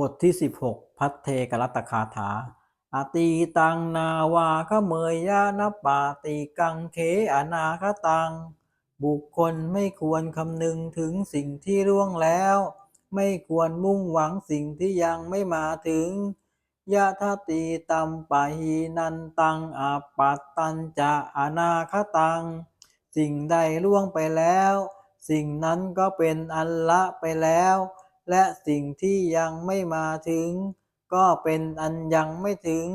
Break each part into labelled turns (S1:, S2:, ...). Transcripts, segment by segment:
S1: บทที่ 16 พัทเทกรัตคาถาอาตีตังนาวาขเมยยานปาติกังเขอนาคตัง บุคคลไม่ควรคำนึงถึงสิ่งที่ร่วงแล้ว ไม่ควรมุ่งหวังสิ่งที่ยังไม่มาถึงยะทตีตัมปะหีนันตังอาปัตตัญจะอนาคตัง สิ่งใดล่วงไปแล้ว สิ่งนั้นก็เป็นอันละไปแล้ว และสิ่งที่ยังไม่มาถึง ก็เป็นอันยังไม่ถึง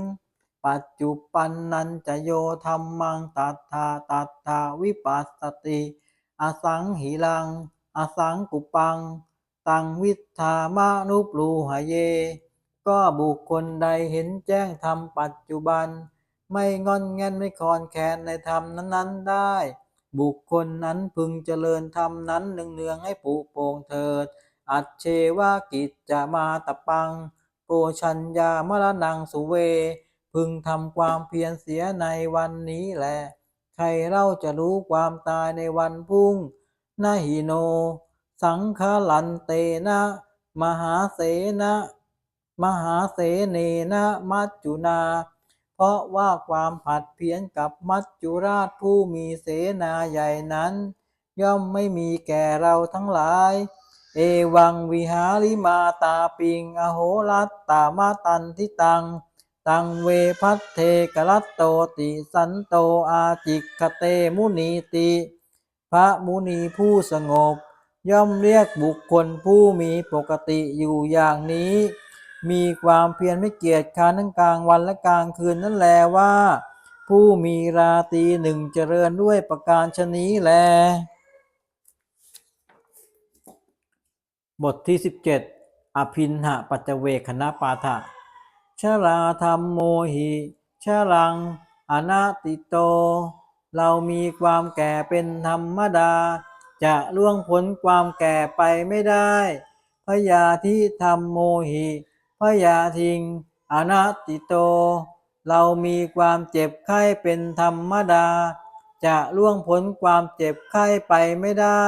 S1: ปัจจุปันนันจะโยธรรมังตัทธาตัทธาวิปัสสติ อสังหิลัง อสังกุปัง ตังวิทามานุปลูหะเย ก็บุคคลใดเห็นแจ้งธรรมปัจจุบัน ไม่งอนแงนไม่คลอนแคนในธรรมนั้นๆได้ บุคคลนั้นพึงเจริญธรรมนั้นเนืองๆให้ปุโปงเถิด อัจเชวากิจจะมาตะปังโกชัญญามรณังสุเว พึงทำความเพียรเสียในวันนี้แหละ ใครเล่าจะรู้ความตายในวันพรุ่งนาหิโน สังฆลันเตนะ มหาเสนะ มหาเสเนนะมัจจุนา เพราะว่าความผัดเพี้ยนกับมัจจุราชผู้มีเสนาใหญ่นั้น ย่อมไม่มีแก่เราทั้งหลาย เอวังวิหาริมาตาปิง อโหรัตตามาตันทิตัง ตังเวพัทเทกรัตโตติสันโตอาจิกขเตมุนีติ พระมุนีผู้สงบ ย่อมเรียกบุคคลผู้มีปกติอยู่อย่างนี้ มีความเพียรไม่เกียจค้านทั้งกลางวันและกลางคืนนั่นแลว่า ผู้มีราตีหนึ่งเจริญด้วยประการชนี้แล บทที่ 17 อภินหะปัจเวคณปาฐะชราธรรมโมหิชรัง อนาติโต เรามีความแก่เป็นธรรมดา จะล่วงพ้นความแก่ไปไม่ได้พยาธิธรรมโมหิพยาทิง อนัตติโต เรามีความเจ็บไข้เป็นธรรมดา จะล่วงพ้นความเจ็บไข้ไปไม่ได้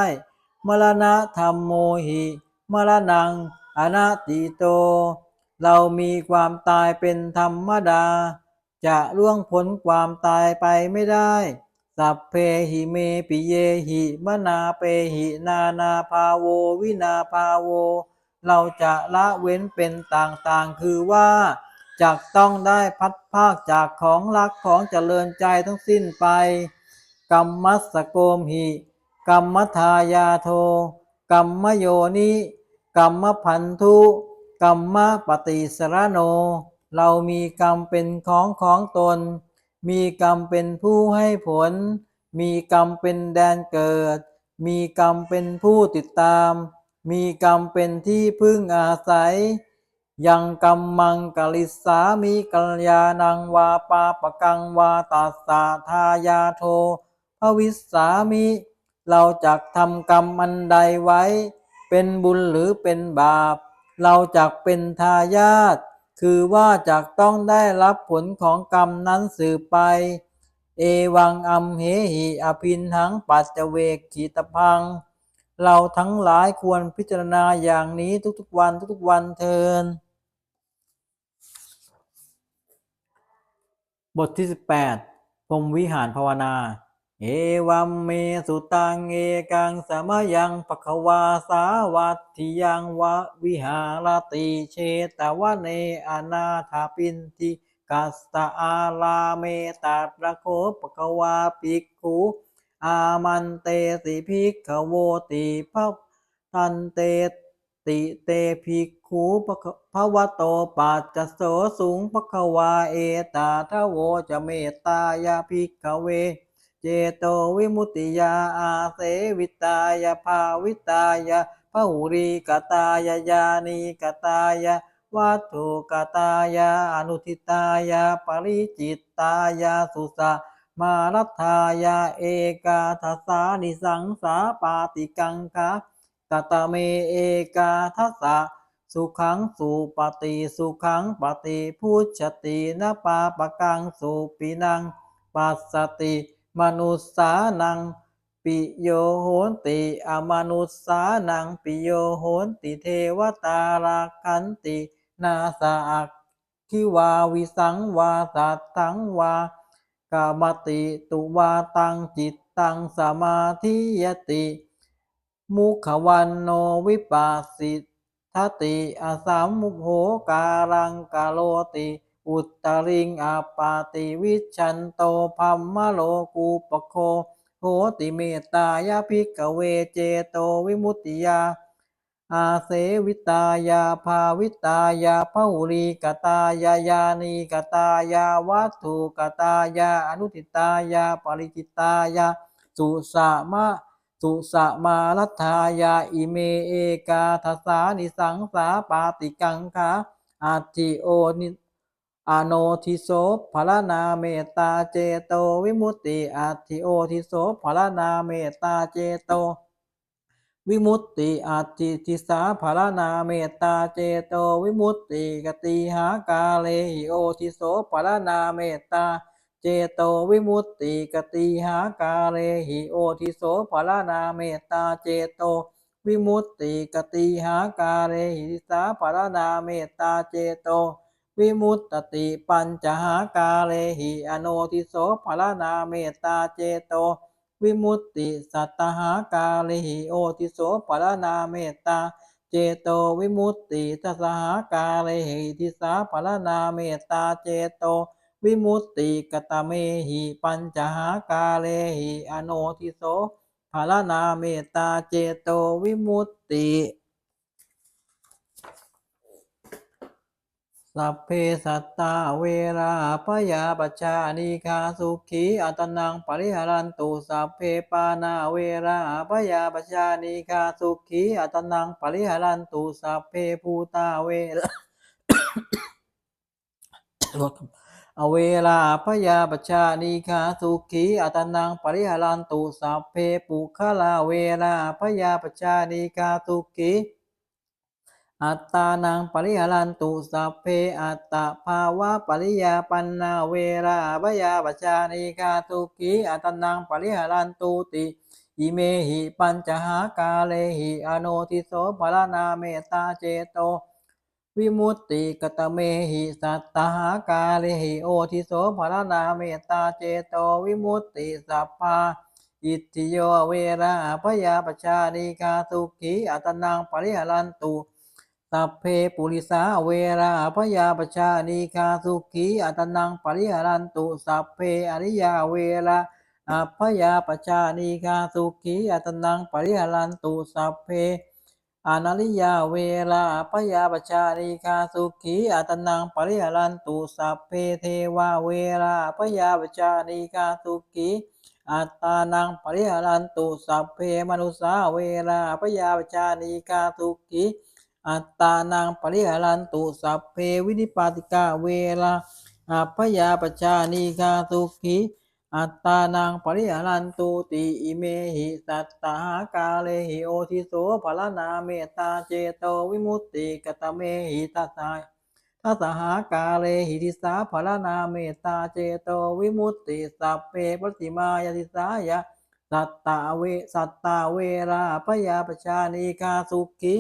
S1: มรณะธรรมโมหิ มรณังอนัตติโต เรามีความตายเป็นธรรมดา จะล่วงพ้นความตายไปไม่ได้ สัพเพหิเมปิเยหิมนาเปหินานาภาโววินาภาโว เราจะละเว้นเป็นต่างๆ คือว่าจักต้องได้พัดภาคจากของรักของเจริญใจทั้งสิ้นไป กรรมัสสโกมหิ กรรมทายาโท กรรมโยนิกรรมพันธุกรรมปฏิสรโน เรามีกรรมเป็นของของตน มีกรรมเป็นผู้ให้ผล มีกรรมเป็นแดนเกิด มีกรรมเป็นผู้ติดตาม มีกรรมเป็นที่พึ่งอาศัย ยังกรรมมังกลิสามีกัลยาณังวาปาปกังวาตัสสะทายาโทภวิสสามิ เราจักทำกรรมอันใดไว้ เป็นบุญหรือเป็นบาป เราจักเป็นทายาทคือว่าจักต้องได้รับผลของกรรมนั้นสืบไป เอวังอัมเหหิอภินหังปัจจเวกขีตพัง เราทั้งหลายควรพิจารณาอย่างนี้ทุกๆวันทุกๆวันเทินบทที่ 18พรมวิหารภาวนา เอวัมเมสุตังเอกังสมยังปะคะวาสาวัตถิยังวะวิหารติเชตวะเนอนาถาปินติกัสตะอาลาเมตัตระโคปะคะวาปิกขุอามันเตสิภิกขโวติภะทันเตติเตภิกขุปะคะภวะโตปัจจโสสุงภคะวาเอตาทโวจะเมตตายาภิกขเว เจโตวิมุตติยาอาเสวิตายาภาวิตายาพหุรีกตายายานีกตายาวัตถุกตายาอนุทิตายาปริจิตตายาสุสะมารัฐายาเอกาทัสานิสังสาปาติกังคะตตะเมเอกาทัสสะสุขังสุปฏิสุขังปฏิพุชตินะปาปะกังสุปินังปัสสติ มนุษสานังปิโยโหนติอมนุษสานังปิโยโหนติเทวตาราคันตินาสาอักขิวาวิสังวาสัตถังวากามติตุวาตังจิตตังสมาธิยติ มุขวันโนวิปัสสิทติอสัมมุโหการังกาโลติ อุตริงอาปาติวิชันโตพัมมะโลกูปโคโหติเมตายาภิกเวเจโตวิมุตติยา อาเสวิตายาภาวิตายาภุรีกตายายานีกตายาวัตถุกตายาอนุติตายาปริจิตายาสุสามะสุสมารัฐายาอิเมเอกาทสสานิสังสาปาติกังคาอาทิโอนิ อโนทิโสภรนาเมตตาเจโตวิมุตติอาทิโอทิโสภรนาเมตตาเจโต วิมุตติอาทิทิสาภารนาเมตตาเจโตวิมุตติกติหากาเลหิโอทิโสภารนาเมตตาเจโตวิมุตติกติหากาเลหิโอทิโสภารนาเมตตาเจโตวิมุตติกติหากาเลหิทิสาภารนาเมตตาเจโต วิมุตติปัญจหากาเลหิอโนทิโสภารนาเมตตาเจโต วิมุตติสัตตหากาลิหิโอติโสปรณาเมตตาเจโตวิมุตติทัสหากาลิหิทิสาปรณาเมตตาเจโต วิมุตติกตเมหิปัญจหากาเลหิอโนทิโสภารนาเมตตาเจโตวิมุตติ สัพเพสัตตาเวราปยาปชานิคาสุขีอัตนังปริหารันตุสัพเพปานาเวราปยาปชานิคาสุขีอัตนังปริหารันตุสัพเพภูตาเวราลอเวลาพยาปชานิคาสุขีอัตนังปริหารันตุสัพเพปุคลาเวลาพยาปชชานิคาสุขี อัตตานังปริหารันตุสัพเพอัตตาภาวะปริยาปันนาเวราพยาปชานิคาสุขีอัตนังปริหารันตุติอิเมหิปัญจหากาเลหิอโนทิโสภรนาเมตาเจโต วิมุตติกตเมหิสัตตหากาเลหิโอทิโสภรนาเมตตาเจโตวิมุตติสัพพาอิทธิโยเวราพยาปชานิกาสุขีอัตนังปริหารันตุ สัพเพปุริสาเวราพยาปชานิคาสุขีอัตนังปริหารันตุสัพเพอริยาเวราอัพยาปชานิคาสุขีอัตนังปริหารันตุสัพเพอนาริยาเวราอัพยาปชานิคาสุขีอัตนังปริหารันตุสัพเพเทวาเวราอัพยาปชานิคาสุขีอัตานังปริหารันตุสัพเพมนุสาเวราอัพยาปชานิคาสุขี อัตตานังปริหารันตุสัพเพวินิปาติกาเวราอัพยาปชานิคาสุขีอัตตานังปริหารันตุติอิเมหิสัตตหากาเลหิโอทิโสภรนาเมตตาเจโตวิมุตติกตเมหิตัสสะทัสหากาเลหิติสาภรนาเมตตาเจโตวิมุตติสัพเพปฏิมายติสายะสัตตาเวสัตตาเวราพยาปชานิกาสุขี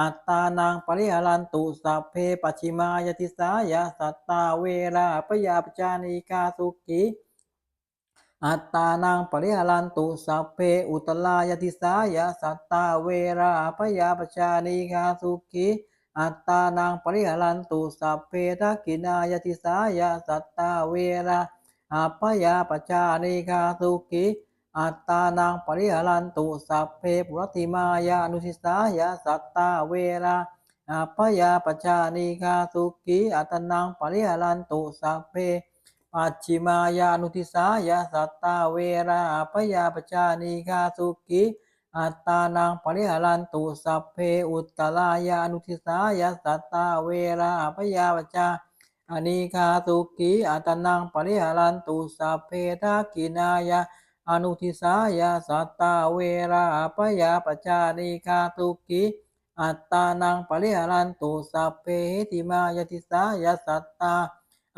S1: อัตตานังปริหารันตุสัพเพปัจฉิมายติสายะสัตตาเวราพยาปชานิกาสุขีอัตตานังปริหารันตุสัพเพอุตลายติสายะสัตตาเวราพยาปชานิกาสุขีอัตตานังปริหารันตุสัพเพทักินายติสายะสัตตาเวราอัพยาปชานิคาสุขี อัตตานังปริหารันตุสัพเพปุรติมายานุทิสายะสัตตาเวราอัพยาปชานิคาสุขีอัตานังปริหารันตุสัพเพปัจฉิมายานุทิสายะสัตตาเวราอัพยาปชานิคาสุขีอัตตานังปริหารันตุสัพเพอุตตรายานุทิสายาสัตตาเวราพยาวจาอนิคาสุขีอัตานังปริหารันตุสัพเพทักขินายา อนุทิสายาสัตตาเวราพยาปจานิคาสุขีอัตตานังปริหารันตุสัพเพหิมายติสายาสัตตา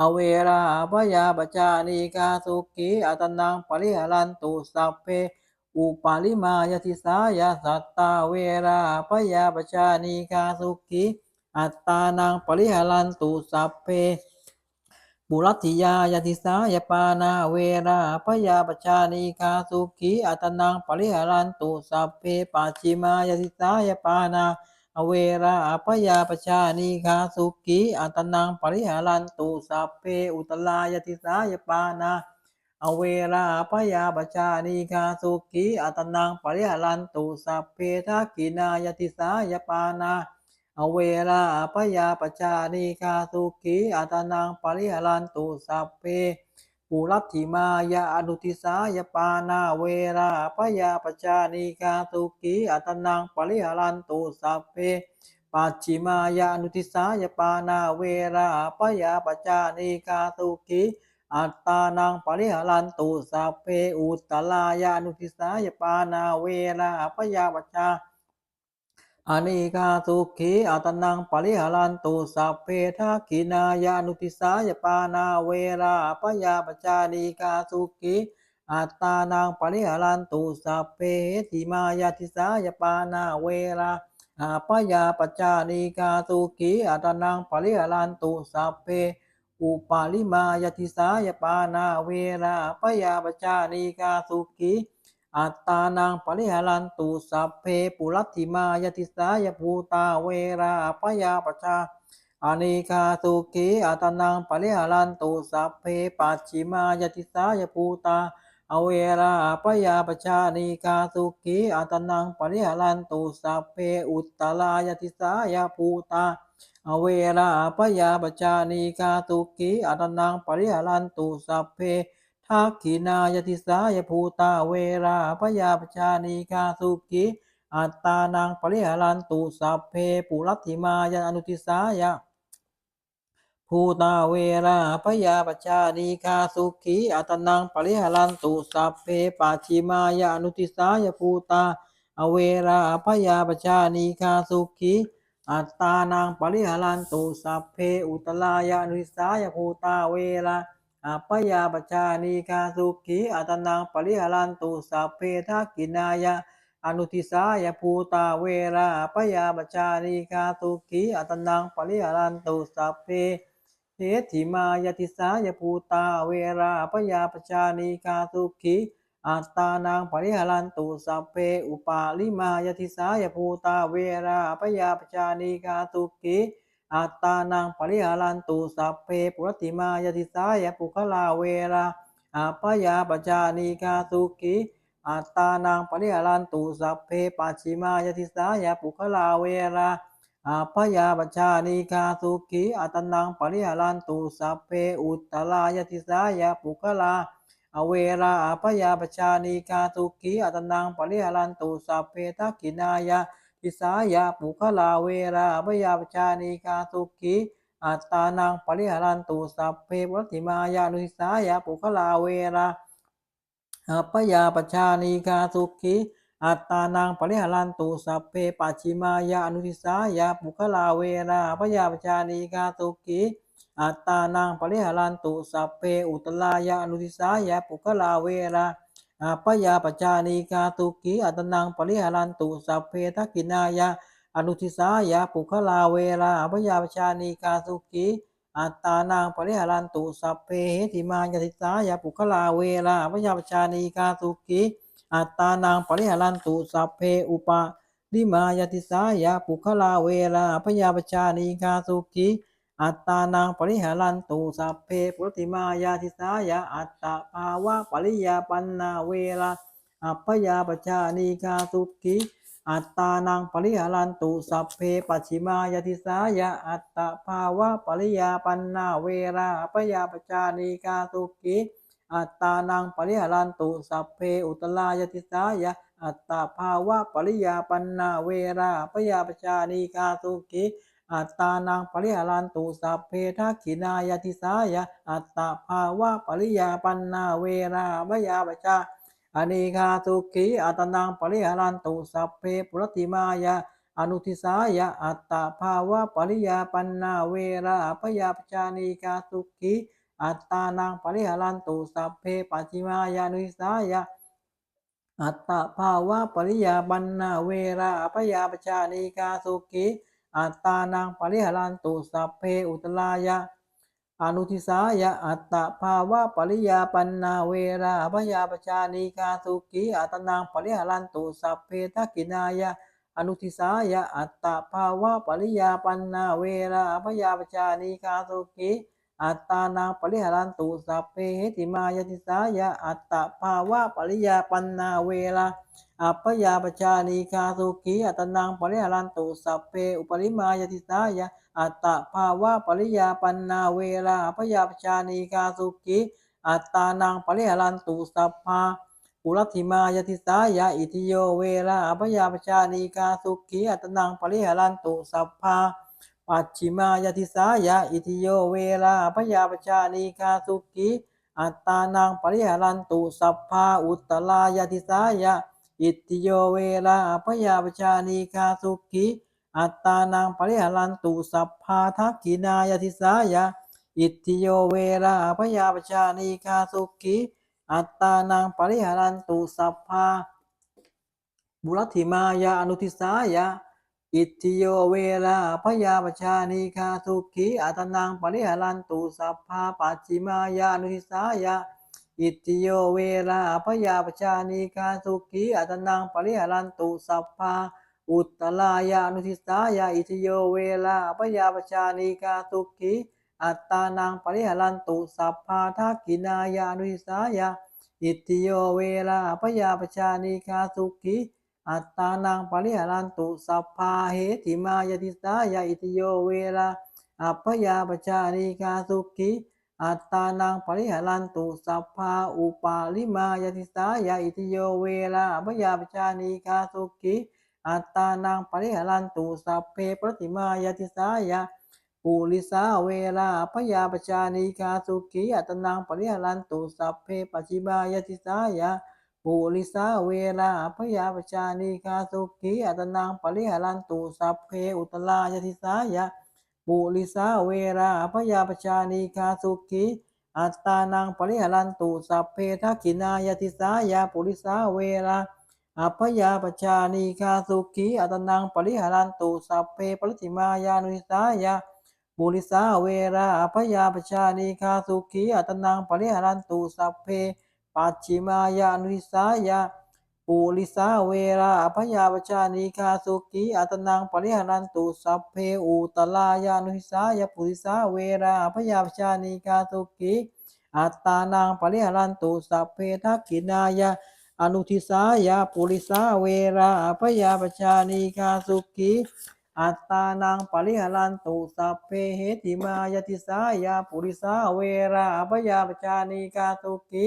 S1: อเวราพยาปจานิกาสุขีอัตนังปริหารันตุสัพเพอุปาลิมายติสายาสัตตาเวราพยาปชานิกาสุขีอัตตานังปริหารันตุสัพเพ ปุรัติยายติสายปานาเวราปยาปชานีคาสุขีอัตนังปริหารันตุสัพเพปัจจิมายติสายปานาเวราปยาปชานีคาสุขีอัตนังปริหารันตุสัพเพอุตลายติสายปานาอเวราปยาปชานีคาสุขีอัตนังปริหารันตุสัพเพทักขินายติสายปานา อเวราปยาปชานิคาสุขีอัตนังปริหารันตุสัพเพปุรัตถิมายาอนุติสายปานาเวราปยาปชานิคาสุขีอัตนังปริหารันตุสัพเพปัจฉิมายาอนุติสายปานาเวราปยาปชานิคาสุขีอัตตานังปริหารันตุสัพเพอุตตลายานุติสายปานาเวราปยาปชา อเนกาสุขีอัตนังปริหารันตุสัพเพทักขินายานุติสายปานาเวราปยาปจานีกาสุขีอัตานังปริหารันตุสัพเพติมายาติสายปานาเวราอาปยาปจานีกาสุขีอัตนังปริหารันตุสัพเพอุปาลิมายติสายปานาเวราปยาปจานีกาสุขี อัตตานังปริหารันตุสัพเพปุรัติมายติสายภูตาเวราปยาปชาอเนคาสุขีอัตนังปริหารันตุสัพเพปัจฉิมายติสายภูตาอเวราปยาปชานีคาสุขีอัตนังปริหารันตุสัพเพอุตตลายติสายภูตาอเวราปยาปชานีคาสุขีอัตนังปริหารันตุสัพเพ ทักขินายติสายภูตาเวราปยาปชานีคาสุกิอัตตานังปริหารันตุสัพเพปุรัติมายาอนุติสายะภูตาเวราปยาปชานีคาสุขีอัตนังปริหารันตุสัพเพปัจฉิมายาอนุติสายภูตาอเวราปยาปชานีคาสุขีอัตตานังปริหารันตุสัพเพอุตลายาอนุติสายภูตาเวรา อัปยาปชานีคาสุขีอัตนังปริหารันตุสัพเพทักกินายะอนุทิสายภูตาเวราอัปยาปชานีคาสุขีอัตนังปริหารันตุสัพเพเทถิมายติสายภูตาเวราอัปยาปชานีคาสุขีอัตตานังปริหารันตุสัพเพอุปาลิมายติสายภูตาเวราอัปปยาปชานีคาสุขี อัตตานังปริหารันตุสัพเพปุรติมายติสายปุคลาเวราอาปยาปจานีกาสุกิอัตตานังปริหารันตุสัพเพปัจฉิมายติสายปุคลาเวราอาปยาปจานีกาสุกิอัตตนังปริหารันตุสัพเพอุตตลายติสายปุคลาอเวราอาปยาปชานีกาสุกิอัตนังปริหารันตุสัพเพทักขินายะ ทิสายะปุคลาเวราอภยาปชานีกาสุขีอัตตานังปริหารันตุสัพเพปุรติมายานุทิสายะปุคลาเวราอัปยาปชานีกาสุขีอัตตานังปริหารันตุสัพเพปัจฉิมายานุทิสายะปุคลาเวราปยาปชานีกาสุขีอัตตานังปริหารันตุสัพเพอุตลายานุทิสายะปุคลาเวรา อาปยาปจานีกาตุกีอัตนังปริหารันตุสัพเพทักกินายะอนุทิสายะปุคลาเวราอาปยาปจานีกาตุกีอัตตานังปริหารันตุสัพเพเหติมายติสายะปุคลาเวราอาปยาปจานีกาตุกีอัตตานังปริหารันตุสัพเพอุปาลิมายติสายะปุคลาเวราอาปยาปจานีกาตุกี อัตตานังปริหารันตุสัพเพปุรติมายาทิสายะอัตตาภาวะปริยาปันนาเวลาอัปปยาปชานีกาสุกิอัตตานังปริหารันตุสัพเพปัจฉิมายาทิสายะอัตตาภาวะปริยาปันนาเวลาอัปปยาปชานีกาสุกิอัตตานังปริหารันตุสัพเพอุตลายาทิสายะอัตตาภาวะปริยาปันนาเวลาอัปปยาปชานีกาสุกิ อัตตานังปริหารันตุสัพเพทักขินายติสายะอัตตาภาวะปริยาปันนาเวราบยาปชาอเนคาสุขีอัตตนังปริหารันตุสัพเพปุรติมายาอนุทิสายะอัตตาภาวะปริยาปันนาเวราปยาปชานีคาสุขีอัตตานังปริหารันตุสัพเพปัจิมายานุทิสายะอัตตาภาวะปริยาบันนาเวราปยาปชานีกาสุกิ อัตตานังปริหารันตุสัพเพอุตลายะอนุทิสายะอัตตภาวะปริยาปันนาเวราอภยาปชานีกาสุขีอัตนังปริหารันตุสัพเพทักกินายะอนุทิสายะอัตตภาวะปริยาปันนาเวราอภยาปชานีกาสุขีอัตตานังปริหารันตุสัพเพเหติมายติสายะอัตตภาวะปริยาปันนาเวรา อัปยาปชานีกาสุขีอัตนังปริหารันตุสัพเพอุปริมายติสายะอัตตภาวะปริยาปันนาเวลาพยาปชานีกาสุกิอัตตานังปริหารันตุสัพพาปุรัติมายติสายะอิทิโยเวลาพยาปชานีกาสุกิอัตนังปริหารันตุสัพพาปัจฉิมายติสายะอิทิโยเวลาพยาปชานีกาสุกิอัตตานังปริหารันตุสัพพาอุตตลายติสายะ อิทิโยเวลาพยาปชานีกาสุกิอัตตานังปริหารันตุสัพพาทักขินายติสายะ อิทธิโยเวราพยาปชานีกาสุกิอัตตานังปริหารันตุสัพพาบุรัติมายาอนุทิสายะ อิทธิโยเวราพยาปชานีกาสุขีอัตตานังปริหารันตุสัพพาปัจฉิมายาอนุทิสายะ อิทธิโยเวราพยาปชานีกาสุขีอัตตานังปริหารันตุสัพพาอุตตลายานุทิสายาอิทิโยเวลาปยาปชานีกาสุขีอัตตานังปริหารันตุสัพพาทักกินายานุทิสายาอิทิโยเวลาปยาปชานีกาสุขีอัตตานังปริหารันตุสัพพาเหติมายติสายาอิทิโยเวลาอัปยาปชานีกาสุขี อัตตานังปริหารันตุสัพพาอุปาลิมายติสายาอิทิโยเวลาปยาปชานีกาสุขีอัตตานังปริหารันตุสัพเพปฏิมายติสายะปุริสาเวลาพยาปชานีกาสุขีอัตตนังปริหารันตุสัพเพปัจิมายติสายะปุริสาเวลาพยาปชานีกาสุขีอัตตนังปริหารันตุสัพเพอุตลายติสายะ ปุริสาเวลาพยาปชานีกาสุขี อัตตานังปริหารันตุสัพเพทักขินายติสายะปุริสาเวลาอัพยาปชานีคาสุขีอัตนังปริหารันตุสัพเพปริติมายานุสายะบุริสาเวราอัพยาปชานีคาสุขีอัตนังปริหารันตุสัพเพปัจฉิมายานุสายะ ปุริสาเวราอัพยาปชานีคาสุขีอัตนังปริหารันตุสัพเพอุตลายานุสายปุริสาเวราอัพยาปชานีคาสุขีอัตตานังปริหารันตุสัพเพทักขินายะอนุทิสายาปุริสาเวราพยาปชานีกาสุขีอัตตานังปริหารันตุสัพเพเหติมายติสายาปุริสาเวราพยาปชานีกาสุขี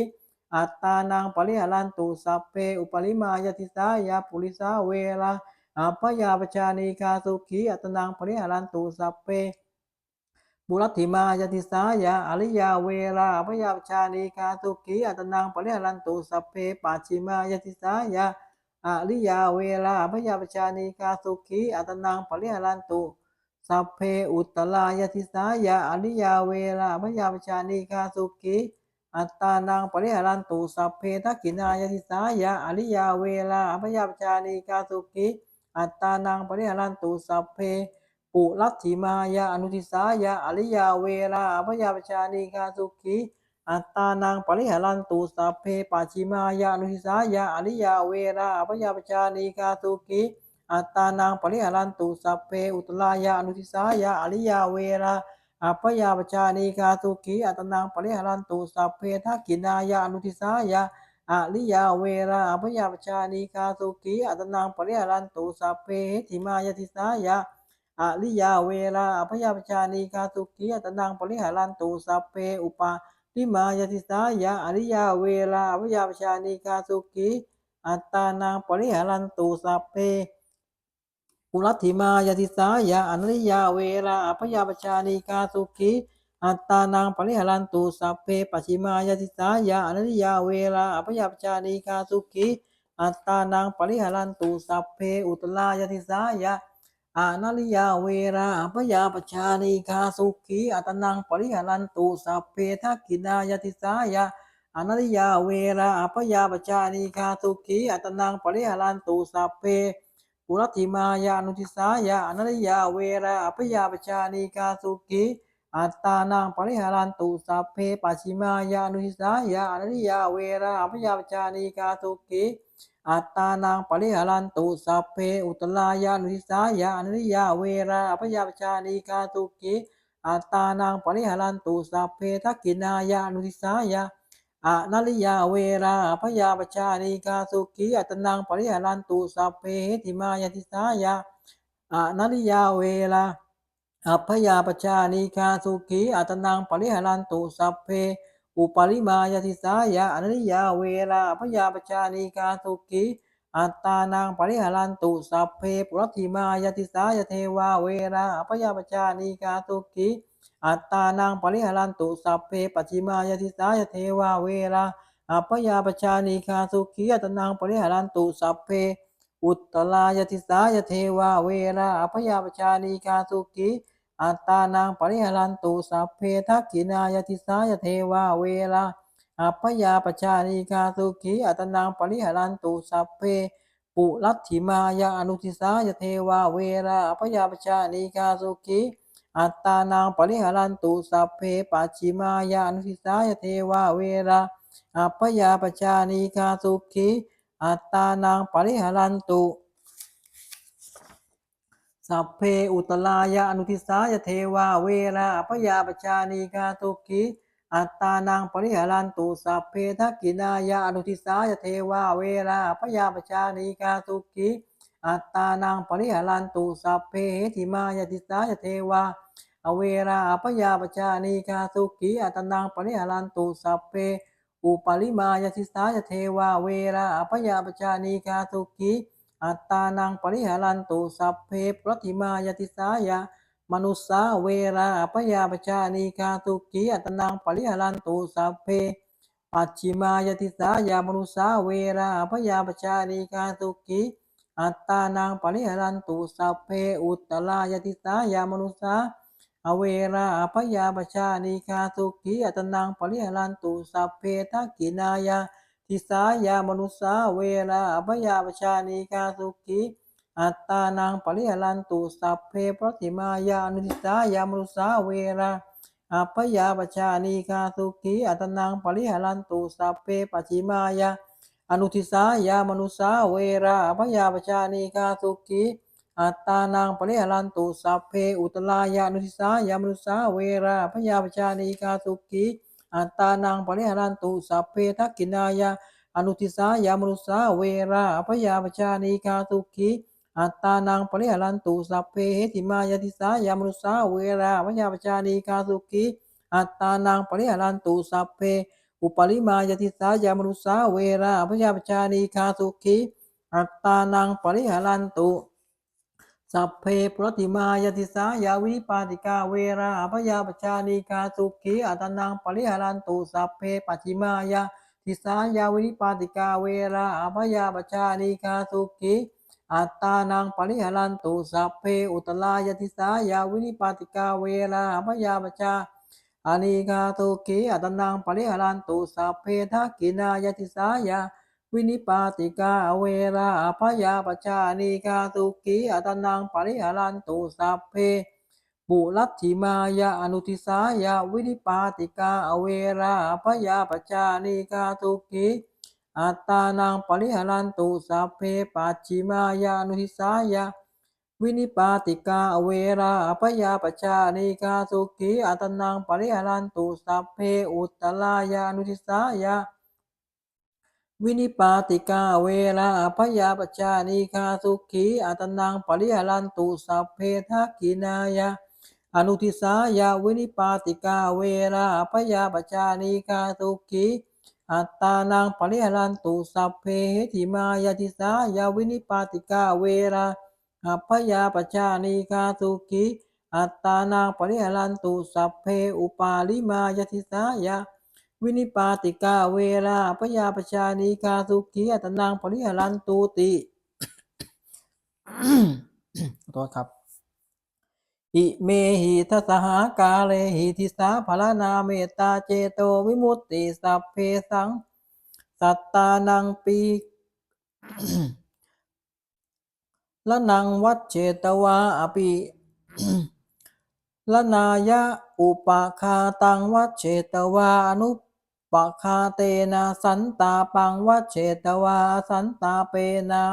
S1: อัตตานังปริหารันตุสัพเพอุปริมายติสายาปุริสาเวราอัพยาปชานีกาสุขีอัตตานังปริหารันตุสัพเพบุรัติมายติสายาอริยาเวราพยาปชานีกาสุขีอัตนังปริหารันตุสัพเพปัจฉิมายติสายาอริยาเวราพยาปชานีกาสุขีอัตนังปริหารันตุสัพเพอุตตลายติสายาอริยาเวราพยาปชานีกาสุขี อัตตานังปริหารันตุสัพเพทักขินายติสายาอริยาเวราพยาปชานีกาสุขีอัตตานังปริหารันตุสัพเพปุรัตถิมายาอนุทิสายาอริยาเวราพยาปชานีกาสุขีอัตตานังปริหารันตุสัพเพปัจฉิมายาอนุทิสายาอริยาเวราพยาปชานีกาสุขีอัตตานังปริหารันตุสัพเพอุตลายาอนุทิสายาอริยาเวรา อัพยาปชานีกาสุขีอัตตานังปริหารันตุสัพเพทักขินายาอนุทิสายาอริยาเวราพยาปชานีกาสุขีอัตนังปริหารันตุสัพเพหิมายติสายะอริยาเวราพยาปชานีกาสุขีอัตนังปริหารันตุสัพเพอุปาทิมายติสายะอริยาเวราพยาปชานีกาสุขีอัตตานังปริหารันตุสัพเพ ปุรัตถิมายติสายะอนริยาเวราพยาปชานีกาสุขีอัตตานังปริหารันตุสัพเพปัจฉิมายติสายะอนริยาเวราพยาปชานีกาสุขีอัตตานังปริหารันตุสัพเพอุตลายติสายะอานาลิยาเวราพยาปชานีคาสุขีอัตนังปริหารันตุสัพเพทักกินายติสายะอนาลิยาเวราพยาปชานีคาสุขีอัตนังปริหารันตุสัพเพ ปุรติมายานุทิสายาอนัริยาเวราอภยาปชานีกาสุขีอัตตานังปริหารันตุสัพเพปัจฉิมายานุทิสายาอนัริยาเวราอภยาปชานีกาสุขีอัตตานังปริหารันตุสัพเพอุตตลายานุทิสายาอนัริยาเวราอภยาปชานีกาสุขีอัตตานังปริหารันตุสัพเพทักกินายานุทิสายา อนาริยาเวราพยาปชานิกาสุขีอัตนังปริหารันตุสัพเพหิมายติสายาอนาริยาเวราอัพยาปชานิกาสุขีอัตนังปริหารันตุสัพเพอุปริมายติสายาอนาริยาเวราพยาปชานิกาสุขีอัตตานังปริหารันตุสัพเพปุรติมายติสายเทวาเวราพยาปชานิกาสุขี อัตตานังปริหารันตุสัพเพปัจิมายติสายเทวาเวราอัปยาปชานิคาสุขีอัตนังปริหารันตุสัพเพอุตตลายติสายเทวาเวราอัปยาปชานิคาสุขีอัตตานังปริหารันตุสัพเพทักขินายติสายเทวาเวราอัปยาปชานิคาสุขีอัตนังปริหารันตุสัพเพปุรัตถิมายาอนุทิสายเทวาเวราอัปยาปชานิคาสุขี อัตตานังปริหารันตุสัพเพปัจฉิมายานุทิสายเทวาเวราอัปยาปชานีคาสุขีอัตตานังปริหารันตุสัพเพอุตลายานุทิสายเทวาเวราอัปยาปชานีคาสุขีอัตตานังปริหารันตุสัพเพทักกินายานุทิสายเทวาเวราอัปยาปชานีคาสุขี อัตตานังปริหารันตุสัพเพเหติมายติสายเทวาอเวราอปยาปชานีคาสุขีอัตนังปริหารันตุสัพเพอุปริมายติสายเทวาเวราอปยาปชานีคาสุขีอัตตานังปริหารันตุสัพเพปฏิมายติสายะมนุสาเวราอปยาปชานีคาสุขีอัตนังปริหารันตุสัพเพปัจฉิมายติสายามนุสาเวราอปยาปชานีคาสุขี อัตตานังปริหรันตุสัพเพอุตตลายติสายามนุสสาอเวราอภยาปชานิคาสุขีอัตนังปริหรันตุสัพเพทักกินายาทิสายามนุสสาเวราอภยาปชานิคาสุขีอัตตานังปริหรันตุสัพเพปฏิมายานุทิสายามนุสสาเวราอภยาปชานิคาสุขีอัตนังปริหรันตุสัพเพปัจิมายา อนุทิสายามนุสาเวราอภยาปชานิคาสุขีอัตตานังปริหารันตุสัพเพอุตลายานุทิสายามนุสาเวราพยาปชานีกาสุขีอัตตานังปริหารันตุสัพเพทักกินายาอนุทิสายามนุสาเวราพยาปชานีกาสุขีอัตตานังปริหารันตุสัพเพเหติมายติสายามนุสาเวราพยาปชานีกาสุขีอัตตานังปริหารันตุสัพเพ อุปริมายติสายามนุสาเวราพยาปชานีกาสุขีอัตตานังปริหารันตุสัพเพปรติมายติสายาวิปาติกาเวราอภยาปชานีกาสุขีอัตนังปริหารันตุสัพเพปัจิมายาติสายาวิปาติกาเวราอภยาปชานีกาสุขีอัตตานังปริหารันตุสัพเพอุตลายติสายาวิปาติกาเวราอภยาปชา อานิกาตุขีอัตนังปริหารันตุสัพเพทักกินายติสายาวินิปาติกาเวราอภยาปชานีกาตุกีอัตนังปริหารันตุสัพเพปุรัตถิมายาอนุทิสายาวินิปาติกาเวราอภยาปชานีกาตุกีอัตานังปริหารันตุสัพเพปัจฉิมายาอนุทิสายา วินิปาติกาเวราอภยาปชานีกาตุกีอัตนังปริหารันตุสัพเพอุตตลายานุทิสายาวินิปาติกาเวลาพยาปชานีคาสุขีอัตนังปริหารันตุสัพเพทักกินายะอนุทิสายาวินิปาติกาเวลาพยาปชานีคาสุขีอัตตานังปริหารันตุสัพเพเหติมายาติสายาวินิปาติกาเวลา อัพยาปชานีคาสุขีอัตตานังปริหารันตุสัพเพอุปาลิมายาติสายาวินิปาติกาเวราพยาปชานีคาสุขีอัตนังปริหารันตุติขอโทษครับ อิเมหิทัสหากาเลหิทิสาภลานาเมตตาเจโตวิมุตติสัพเพสัง สัตตานังปี ละนังวัดเชตวาอภิละนายะอุปาคาตังวัดเชตวาอนุปคาเตนะสันตาปังวัดเชตวาสันตาเปนะ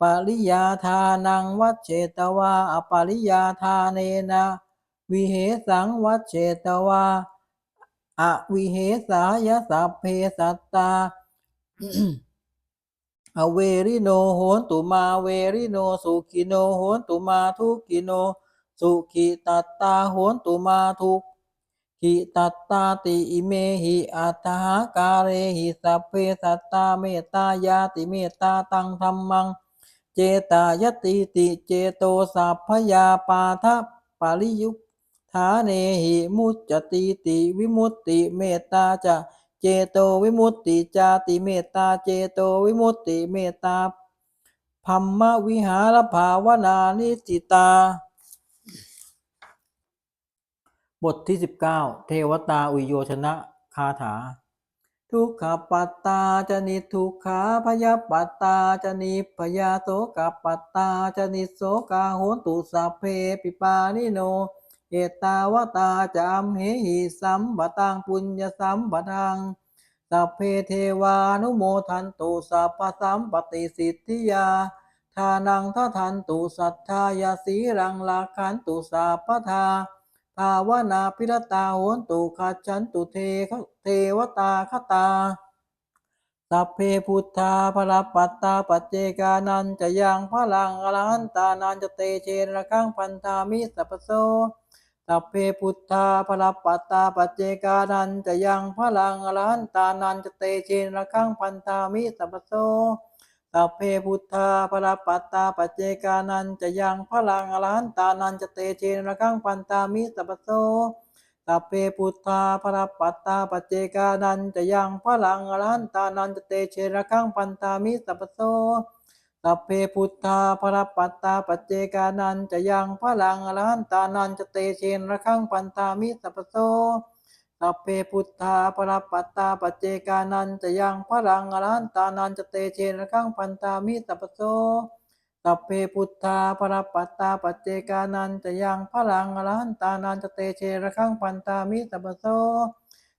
S1: ปริยาทานังวัดเชตวาอปริยาทาเนนะวิเหสังวัดเชตวาอวิเหสายสัพเพสัตตา อเวริโนโหนตุมาเวริโนสุขิโนโหนตุมาทุกิโน สุขิตัตตาโหนตุมาทุกขิตัตตาติอิเมหิอัตถาการเรหิสัพเพสัตตาเมตตายาติเมตตาตังธรรมัง เจตายติติเจโตสัพพยาปาทะปาริยุฐาเนหิมุจจติติวิมุตติเมตตาจะ เจโตวิมุตติจาติเมตตาเจโตวิมุตติเมตตาพัมมวิหารภาวนานิจิตา บทที่ 19 เทวตาอุโยชนะคาถา ทุกขปัตตาจะนิทุกขาพยาปัตตาจะนิพยาโสกปัตตาจะนิโสกาโหนตุสัพเพปิปานิโน เอตาวตาจามเหหิสัมบตังปุญญสัมบทังสัพเพเทวานุโมทันตุสัพพสัมปติสิทธิยาทานังทัทันตุสัทธายาสีรังลาคันตุสัพพทาภาวนาพิรตาโหนตุขัจันตุเทเทวตาคตา สัพเพพุทธาพระปัตตาปัจเจกานันจะยังพลังอรหันตานันจะเตเชนระคังพันธามิสัพพโส สัพเพพุทธาพระปัตตาปัจเจกานันจะยังพลังอรหันตานันจะเตเชนระคังพันธามิสัพโสสัพเพพุทธาพระปัตตาปัจเจกานันจะยังพลังอรหันตานันจะเตเชนระคังพันธามิสัพโสสัพเพพุทธาพระปัตตาปัจเจกานันจะยังพลังอรหันตานันจะเตเชระคังพันธามิสัพพโส สัพเพพุทธาพระปัตตาปัจเจกานันจะยังพลังอรหันตานันจะเตเชนระคังพันธามิสัพโสสัพเพพุทธาพระปัตตาปัจเจกานันจะยังพลังอรหันตานันจะเตเชนระคังพันธามิสัพโสสัพเพพุทธาพระปัตตาปัจเจกานันจะยังพลังอรหันตานันจะเตเชนระคังพันตามิสัพพโส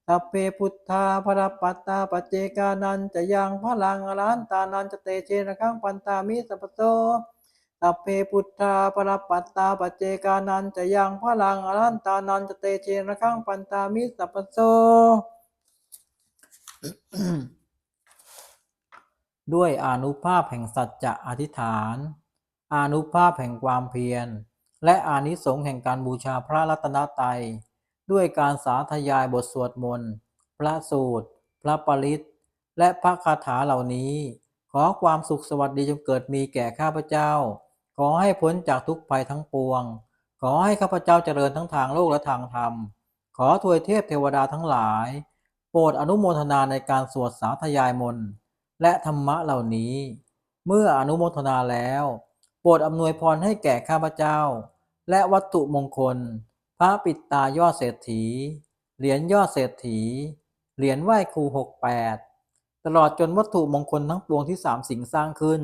S1: สัพเพพุทธาพระปัตตาปัจเจกานันจะยังพลังอรันตานันจะเตเชระคังพันตามิสัพโสสัพเพพุทธาพระปัตตาปัจเจกานันจะยังพลังอรันตานันจะเตเชระคังพันตามิสัพโสด้วยอนุภาพแห่งสัจจะอธิษฐาน อนุภาพแห่งความเพียร และอานิสงส์แห่งการบูชาพระรัตนตรัย ด้วยการสาธยายบทสวดมนต์ พระสูตร พระปริตและพระคาถาเหล่านี้ ขอความสุขสวัสดีจงเกิดมีแก่ข้าพเจ้า ขอให้พ้นจากทุกภัยทั้งปวง ขอให้ข้าพเจ้าเจริญทั้งทางโลกและทางธรรม ขอทวยเทพเทวดาทั้งหลาย โปรดอนุโมทนาในการสวดสาธยายมนต์และธรรมะเหล่านี้ เมื่ออนุโมทนาแล้ว โปรดอำนวยพรให้แก่ข้าพเจ้า และวัตถุมงคล พระปิดตายอดเศรษฐี เหรียญยอดเศรษฐี เหรียญไหว้ครูหกแปดตลอดจนวัตถุมงคลทั้งปวงที่สามสิ่งสร้างขึ้น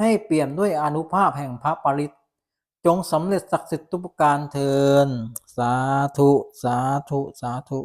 S1: ให้เปี่ยมด้วยอนุภาพแห่งพระปริตจงสำเร็จศักดิ์สิทธิ์ทุกประการเทินสาธุ สาธุ สาธุ